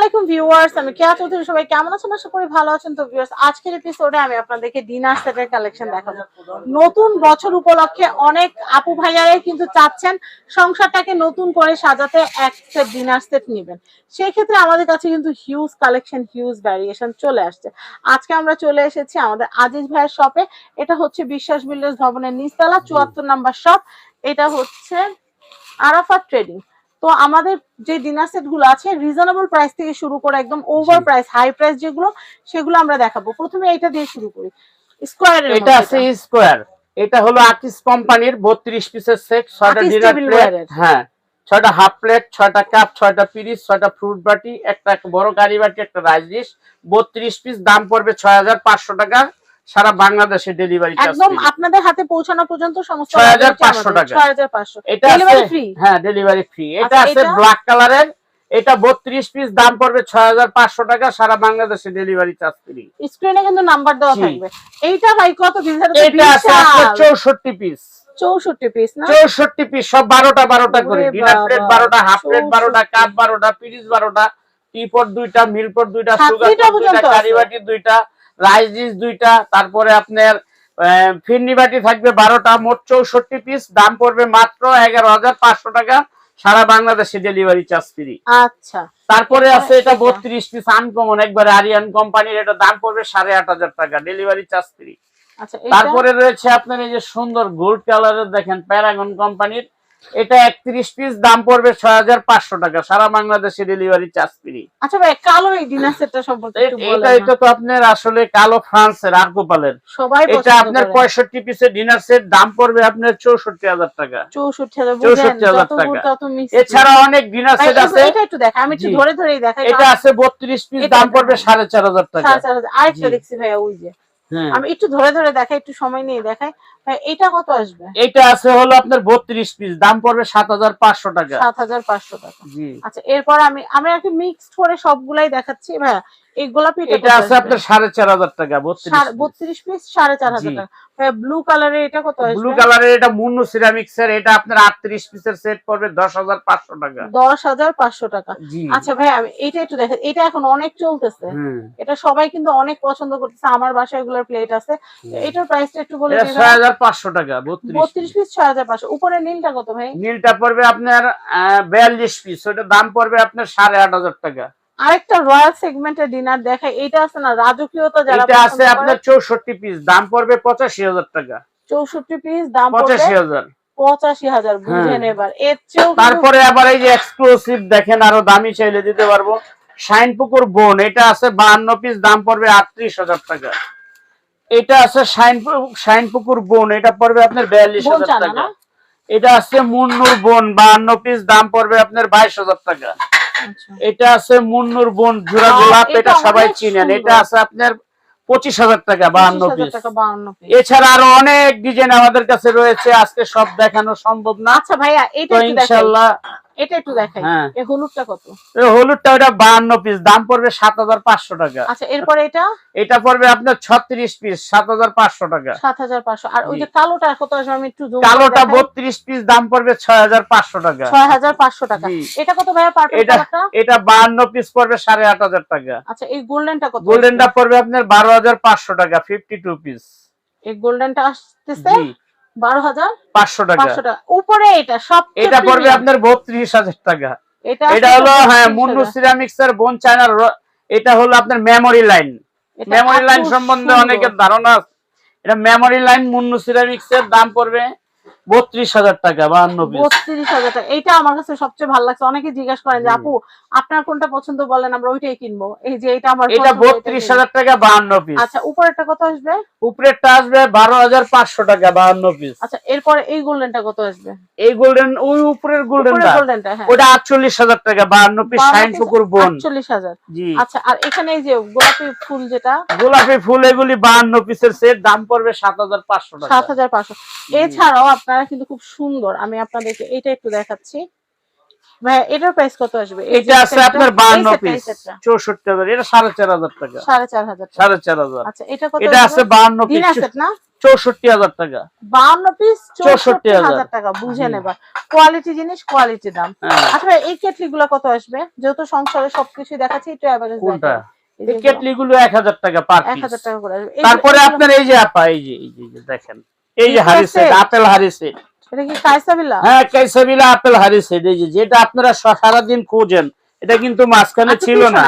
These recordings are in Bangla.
আলাইকুম ভিউয়ার্স আমি কেয়া চৌধুরী সবাই কেমন আছেন? আশা করি ভালো আছেন। তো ভিউয়ার্স আজকের এপিসোডে আমি আপনাদেরকে ডিনার সেটের কালেকশন দেখাবো। নতুন বছর উপলক্ষে অনেক আপু ভাইয়ারাই কিন্তু চাচ্ছেন সংসারটাকে নতুন করে সাজাতে এক সেট ডিনার সেট নেবেন। সেই ক্ষেত্রে আমাদের কাছে কিন্তু হিউজ কালেকশন হিউজ ভ্যারিয়েশন চলে আসছে। আজকে আমরা চলে এসেছি আমাদের আজিজ ভাইয়ের শপে এটা হচ্ছে বিশ্বাস বিল্ডার্স ভবনের নিচতলা চুয়াত্তর নাম্বার শপ এটা হচ্ছে আরাফাত ট্রেডিং তো আমাদের যে ডিনার সেটগুলো আছে রিজনেবল প্রাইস থেকে শুরু করে একদম ওভার প্রাইস হাই প্রাইস যেগুলো সেগুলো আমরা দেখাবো। প্রথমে এটা দিয়ে শুরু করি। স্কোয়ার এটা আছে স্কোয়ার এটা হলো আর্টিস কোম্পানির বত্রিশ পিসের সেট ছয়টা ডিনার প্লেট হ্যাঁ ছয়টা হাফ প্লেট ছয়টা কাপ ছয়টা পিরিচ ছয়টা ফ্রুট বাটি একটা বড় গাড়ি বাটি একটা রাইস ডিশ বত্রিশ পিস দাম পড়বে ছয় হাজার পাঁচশো টাকা। সারা বাংলাদেশে ডেলিভারি একদম আপনাদের হাতে পৌঁছানো পর্যন্ত সমস্ত 6,500 টাকা। ছয় হাজার পাঁচশো। এটা ডেলিভারি ফ্রি হ্যাঁ ডেলিভারি ফ্রি এটা আচ্ছা, আছে ব্ল্যাক কালারের এটা বত্রিশ পিস দাম পড়বে ছয় হাজার পাঁচশো টাকা। সারা বাংলাদেশে ডেলিভারি চার্জ ফ্রি স্ক্রিনে কিন্তু নাম্বার দেওয়া। থাকবে। এইটা ভাই কত পিস এটা আছে আপনার চৌষট্টি পিস চৌষট্টি পিস না? চৌষট্টি পিস সব বারোটা বারোটা করে। ডিনার প্লেট বাবা, বারোটা হাফ প্লেট 64 বারোটা কাপ বারোটা পিরিচ বারোটা টিপট দুইটা মিলপট দুইটা সুগার দুইটা পর্যন্ত আছে। কারি বাটি দুইটা। রাইস ডিশ দুইটা তারপরে আপনার ফিরনি বাটি থাকবে বারোটা মোট চৌষট্টি পিস দাম পড়বে মাত্র এগারো হাজার পাঁচশো টাকা সারা বাংলাদেশে ডেলিভারি চার্জ ফ্রি আচ্ছা। তারপরে আছে এটা? বত্রিশ পিস আনকমন একবারে আরিয়ান কোম্পানির এটা দাম পড়বে সাড়ে আট হাজার টাকা ডেলিভারি চার্জ ফ্রি আচ্ছা তারপরে রয়েছে আপনার এই যে সুন্দর গোল্ড কালারের দেখেন প্যারাগন কোম্পানির এটা একত্রিশ পিস দাম পড়বে ছয় হাজার পাঁচশো টাকা। সারা বাংলাদেশে ডেলিভারি চার্জ ফ্রি আচ্ছা ভাই কালো এই ডিনার সেটটা সম্পর্কে একটু এটা বলেন এটা তো আপনার আসলে কালো ফ্রান্সের আর্কোপালের সবাই এটা আপনার করে। পঁয়ষট্টি পিসের ডিনার সেট দাম পড়বে আপনার চৌষট্টি হাজার টাকা। চৌষট্টি হাজার বুঝেন 64,000 টাকা। এছাড়া অনেক ডিনার সেট আছে। এটা একটু দেখা আমি একটু ধরে ধরেই দেখাই। এটা আছে বত্রিশ পিস দাম পড়বে সাড়ে চার হাজার টাকা। সাড়ে চার হাজার। আরেকটা দেখছি ভাইয়া ওই যে। আমি একটু ধরে ধরে দেখাই একটু সময় নিয়ে দেখাই। ভাই এটা কত আসবে? এটা আছে হলো আপনার বত্রিশ পিস দাম পড়বে সাত হাজার পাঁচশো টাকা। সাত হাজার পাঁচশো টাকা। জি। আচ্ছা এরপর আমি আমি আর কি মিক্সড করে সবগুলাই দেখাচ্ছি। ভাইয়া এই গোলাপি এটা আছে আপনার সাড়ে চার হাজার টাকা বত্রিশ পিস। সাড়ে চার হাজার টাকা। ব্লু কালারের এটা কত ব্লু কালারের এটা মুন্নু সিরামিক্স এর এটা আপনার আটত্রিশ পিসের সেট পড়বে দশ হাজার পাঁচশো টাকা। দশ হাজার পাঁচশো টাকা। আচ্ছা ভাই আমি এটা একটু দেখা এটা এখন অনেক চলতেছে। এটা সবাই কিন্তু অনেক পছন্দ করতেছে আমার বাসায় এগুলোর প্লেট আছে। এটার প্রাইসটা একটু বলে ছয় হাজার পাঁচশো টাকা বত্রিশ বত্রিশ পিস ছয় হাজার পাঁচশো। উপরে নীলটা কত ভাই? নীলটা পড়বে আপনার বিয়াল্লিশ পিস ওটা দাম পড়বে আপনার সাড়ে আট হাজার টাকা। আরেকটা রয়্যাল সেগমেন্টের ডিনার দেখাই। এটা আছে না রাজকীয়তা যারা এটা আছে আপনার চৌষট্টি পিস দাম পড়বে পঁচাশি হাজার টাকা। চৌষট্টি পিস দাম পড়বে পঁচাশি হাজার। পঁচাশি হাজার বুঝেন হ্যাঁ। এবার। এর চেয়েও তারপরে আবার এই যে এক্সক্লুসিভ দেখেন আরও দামি চাইলে দিতে পারব। শাইন পুকুর বোন এটা আছে বাহান্ন পিস দাম পড়বে আটত্রিশ হাজার টাকা। এটা আছে শাইন শাইন পুকুর বোন এটা পড়বে আপনার বিয়াল্লিশ হাজার টাকা। এটা আছে মুন্নুর বোন বাহান্ন পিস দাম পড়বে আপনার বাইশ হাজার টাকা। এটা আছে মুন্নুর বোন জোড়া গোলাপ এটা এটা সবাই চিনেন। এটা আছে আপনার পঁচিশ হাজার টাকা বাহান্ন পিস টাকা 52 পিস এছাড়া আরও অনেক ডিজাইন আমাদের কাছে রয়েছে আজকে সব দেখানো সম্ভব না। আচ্ছা ভাইয়া ইনশাল্লাহ এটা একটু দেখাই। হ্যাঁ। এই হলুদটা কত? এই হলুদটা ওটা বাহান্ন পিস দাম পড়বে সাত হাজার পাঁচশো টাকা। আচ্ছা এরপরে এটা? এটা পড়বে আপনার ছত্রিশ পিস টাকা। সাত হাজার পাঁচশো। আর ওই যে কালোটা কত আসবে? আমি একটু zoom কালোটা দেখাই। বত্রিশ পিস দাম পড়বে ছয় হাজার পাঁচশো টাকা। ছয় হাজার পাঁচশো টাকা। এটা কত ভাইয়া এটা কালারটা এটা বাহান্ন পিস পড়বে সাড়ে আট হাজার টাকা। আচ্ছা এই গোল্ডেনটা কত গোল্ডেনটা পড়বে আপনার বারো হাজার পাঁচশো টাকা ফিফটি টু পিস এই গোল্ডেনটা আসতেছে? বারো হাজার? পাঁচশো টাকা। পাঁচশো টাকা। উপরে এটা সব এটা পড়বে আপনার বত্রিশ হাজার টাকা। এটা এটা হলো হ্যাঁ 32,000 মুন্ডু সিরামিক্স এর বোন চায়নার এটা হলো আপনার মেমোরি লাইন মেমোরি লাইন সম্বন্ধে অনেকের ধারণা আছে। এটা মেমোরি লাইন মুন্নু সিরামিক্স এর দাম পড়বে বত্রিশ হাজার টাকা বাহান্ন বত্রিশ হাজার টাকা। এইটা আমার কাছে সবচেয়ে ভালো লাগছে। অনেকে জিজ্ঞাসা করেন যে আপু আপনার কোনটা পছন্দ বলেন আমরা ওইটাই কিনবো। এই যে এটা আমার এটা বত্রিশ হাজার টাকা বাহান্ন পিস আচ্ছা উপরেরটা কত আসবে? উপরেরটা আসবে বারো হাজার পাঁচশো টাকা বাহান্ন পিস আচ্ছা এরপরে এই গোল্ডেনটা কত আসবে? এই গোল্ডেন ওই উপরের গোল্ডেনটা। গোল্ডেনটা হ্যাঁ। ওটা আটচল্লিশ হাজার টাকা বাহান্ন পিস শাইন পুকুর বোন। আটচল্লিশ হাজার। আচ্ছা আর এখানে এই যে গোলাপি ফুল যেটা? গোলাপি ফুল এগুলি বাহান্ন পিসের সেট দাম পড়বে সাত হাজার পাঁচশো সাত হাজার পাঁচশো। এছাড়াও আপনারা কিন্তু খুব সুন্দর। আমি আপনাদেরকে এটা একটু দেখাচ্ছি। ভাই এটার প্রাইস কত আসবে? এটা আছে আপনার এই বাহান্ন সেটটা, এই পিস সেটটা। চৌষট্টি হাজার এটা সাড়ে চার হাজার টাকা। সাড়ে চার হাজার টাকা। সাড়ে চার হাজার। আচ্ছা এটা কত এটা আছে বাহান্ন পিস ডিনার সেট না? চৌষট্টি হাজার টাকা। বাউন্ন পিস 64,000 টাকা বুঝে। নেবা। কোয়ালিটি জিনিস কোয়ালিটি দাম। হ্যাঁ। আচ্ছা এই কেটলি গুলো কত আসবে? যেহেতু সংসারে সবকিছু দেখাচ্ছি একটু অ্যাভারেজ কোনটা? এই কেটলি গুলো এক হাজার টাকা পার এক হাজার টাকা করে। তারপরে আপনার এই যে আপা এই যে এই যে দেখেন। এই যে ঠিক হারি সেট আপেল হারি সেট। এটা কি কাইসাবিলা? হ্যাঁ কাইসাবিলা আপেল হারি সেট। এই যে যেটা আপনারা খোঁজেন এটা কিন্তু মাঝখানে ছিল না।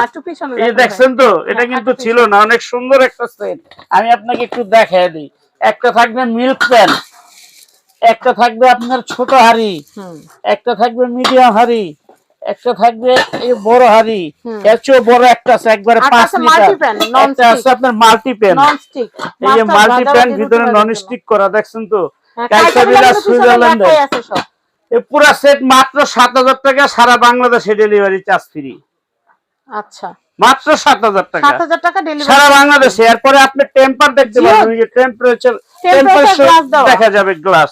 এই। দেখছেন তো এটা হ্যাঁ, কিন্তু ছিল না। অনেক সুন্দর একটা সেট। আমি আপনাকে একটু দেখাই দিই। একটা থাকবে মিল্ক প্যান একটা থাকবে আপনার ছোট হাড়ি হুম। একটা থাকবে মিডিয়াম হাড়ি একটা থাকবে এই বড় হাড়ি এর বড় একটা আছে একবারে লিটার। multi-pan, একটা আছে আপনার মাল্টি প্যান এই যে মাল্টি প্যান ভিতরে নন স্টিক করা দেখছেন তো? হ্যাঁ, কাইসাবিলা এই পুরো সেট মাত্র সাত হাজার টাকা সারা বাংলাদেশে ডেলিভারি চার্জ ফ্রি আচ্ছা। মাত্র সাত হাজার টাকা। ডেলিভারি সারা বাংলাদেশে এরপরে আপনি টেম্পার দেখতে। পাবেন যে টেম্পারেচার Temperature দেখা যাবে গ্লাস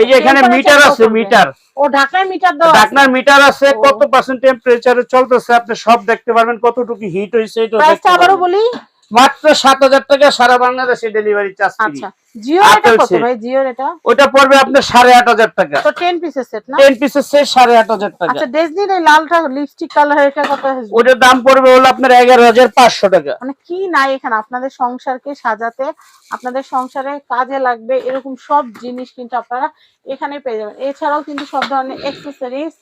এই যে এখানে মিটার আছে মিটার। ও ঢাকনায় মিটার দাও। ঢাকনার মিটার আছে কত পার্সেন্ট টেম্পারেচারে চলতেছে? আপনি সব দেখতে পারবেন কতটুকু হিট হইছে এটা প্রাইসটা আবারো বলি মাত্র সাত হাজার টাকা সারা বাংলাদেশে ডেলিভারি চার্জ আচ্ছা। জিও এটা Apple কত ভাই? জিওর এটা? ওটা পড়বে আপনার সাড়ে আট হাজার টাকা। তো 10 পিসের সেট না? টেন পিসের সেট সাড়ে আট হাজার টাকা। আচ্ছা ডেজনির এই লালটা লিপস্টিক কালার এটা কত আসবে ওটার দাম পড়বে হলো আপনার এগারো হাজার পাঁচশো টাকা। মানে কি নাই এখানে? আপনাদের সংসারকে সাজাতে আপনাদের সংসারে কাজে লাগবে এরকম সব জিনিস কিন্তু আপনারা এখানে পেয়ে যাবেন। এছাড়াও কিন্তু সব ধরনের এক্সেসরিজ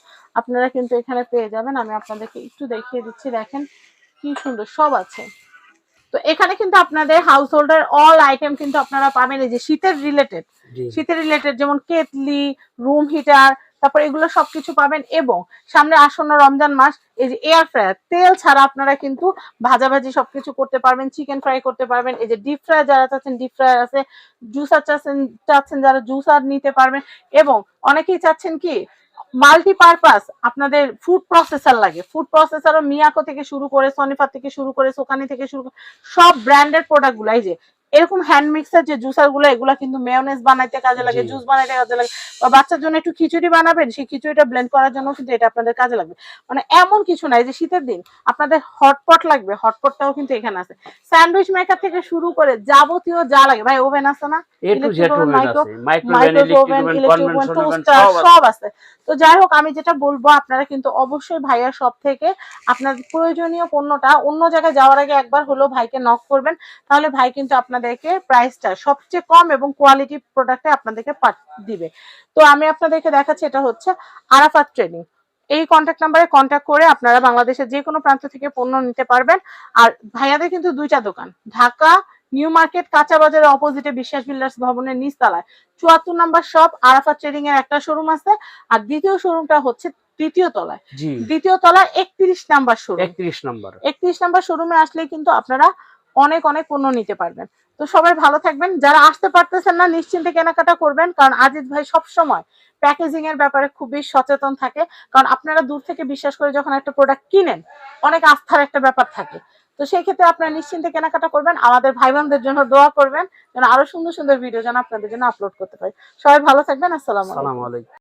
আপনারা কিন্তু এখানে পেয়ে যাবেন। আমি আপনাদেরকে একটু দেখিয়ে দিচ্ছি দেখেন কি সুন্দর সব আছে। তো এখানে কিন্তু আপনাদের হাউস হোল্ডের অল আইটেম কিন্তু আপনারা পাবেন এই যে শীতের রিলেটেড শীতের রিলেটেড যেমন কেটলি রুম হিটার তারপর এগুলো সবকিছু পাবেন এবং সামনে আসন্ন রমজান মাস এই যে এয়ার ফ্রায়ার তেল ছাড়া আপনারা কিন্তু ভাজাভাজি সবকিছু করতে পারবেন চিকেন ফ্রাই করতে পারবেন এই যে ডিপ ফ্রাই যারা চাচ্ছেন ডিপ ফ্রায়ার আছে জুসার চাচ্ছেন চাচ্ছেন যারা জুসার নিতে পারবেন এবং অনেকেই চাচ্ছেন কি মাল্টিপারপাস আপনাদের ফুড প্রসেসার লাগে। ফুড প্রসেসারও মিয়াকো থেকে শুরু করে সনিফার থেকে শুরু করে সোকানি থেকে শুরু করে, সব ব্র্যান্ডের প্রোডাক্ট গুলাই যে এরকম হ্যান্ড মিক্সার যে জুসারগুলো এগুলো কিন্তু মেয়োনেজ বানাইতে কাজে লাগে জুস বানাইতে কাজে লাগে। বা বাচ্চার জন্য একটু খিচুড়ি বানাবেন সেই খিচুড়িটা ব্লেন্ড করার জন্য কিন্তু এটা আপনাদের কাজে লাগবে। মানে এমন কিছু নাই যে শীতের দিন আপনাদের হটপট লাগবে হটপটটাও কিন্তু এখানে আছে। স্যান্ডউইচ মেকার থেকে শুরু করে যাবতীয় যা লাগে। ভাই ওভেন আছে না? সব আছে। তো যাই হোক আমি যেটা বলব আপনারা কিন্তু অবশ্যই ভাইয়ার সব থেকে আপনার প্রয়োজনীয় পণ্যটা অন্য জায়গায় যাওয়ার আগে একবার হলেও ভাইকে নক করবেন। তাহলে ভাই কিন্তু আপনাদেরকে প্রাইসটা সবচেয়ে কম এবং কোয়ালিটি প্রোডাক্টে আপনাদেরকে দিবে। তো আমি আপনাদেরকে দেখাচ্ছি এটা হচ্ছে আরাফাত ট্রেনিং এই কন্ট্যাক্ট নাম্বারে কন্ট্যাক্ট করে আপনারা বাংলাদেশের যে কোনো প্রান্ত থেকে পণ্য নিতে পারবেন। আর ভাইয়াদের কিন্তু দুইটা দোকান ঢাকা নিউ মার্কেট কাঁচা বাজারের অপোজিটে বিশ্বাস বিল্ডার্স ভবনের নিচতলায়। চুয়াত্তর নাম্বার শপ আরাফাত ট্রেডিং এর একটা শোরুম আছে। আর দ্বিতীয় শোরুমটা হচ্ছে তৃতীয় তলায়। দ্বিতীয় তলায় একত্রিশ নাম্বার শোরুম 31 নম্বর। একত্রিশ নাম্বার শোরুমে আসলে কিন্তু আপনারা অনেক অনেক পণ্য নিতে পারবেন। তো সবাই ভালো থাকবেন। যারা আসতে পারতেছেন না, নিশ্চিন্তে কেনাকাটা করবেন, কারণ আজিজ ভাই সব সময় প্যাকেজিং এর ব্যাপারে খুবই সচেতন থাকে। কারণ আপনারা দূর থেকে বিশ্বাস করে যখন একটা প্রোডাক্ট কিনেন, অনেক আস্থার একটা ব্যাপার থাকে। তো সেই ক্ষেত্রে আপনারা নিশ্চিন্তে কেনাকাটা করবেন। আমাদের ভাই বোনদের জন্য দোয়া করবেন, যেন আরও সুন্দর সুন্দর ভিডিও যেন আপনাদের জন্য আপলোড করতে পারি। সবাই ভালো থাকবেন। আসসালামু আলাইকুম।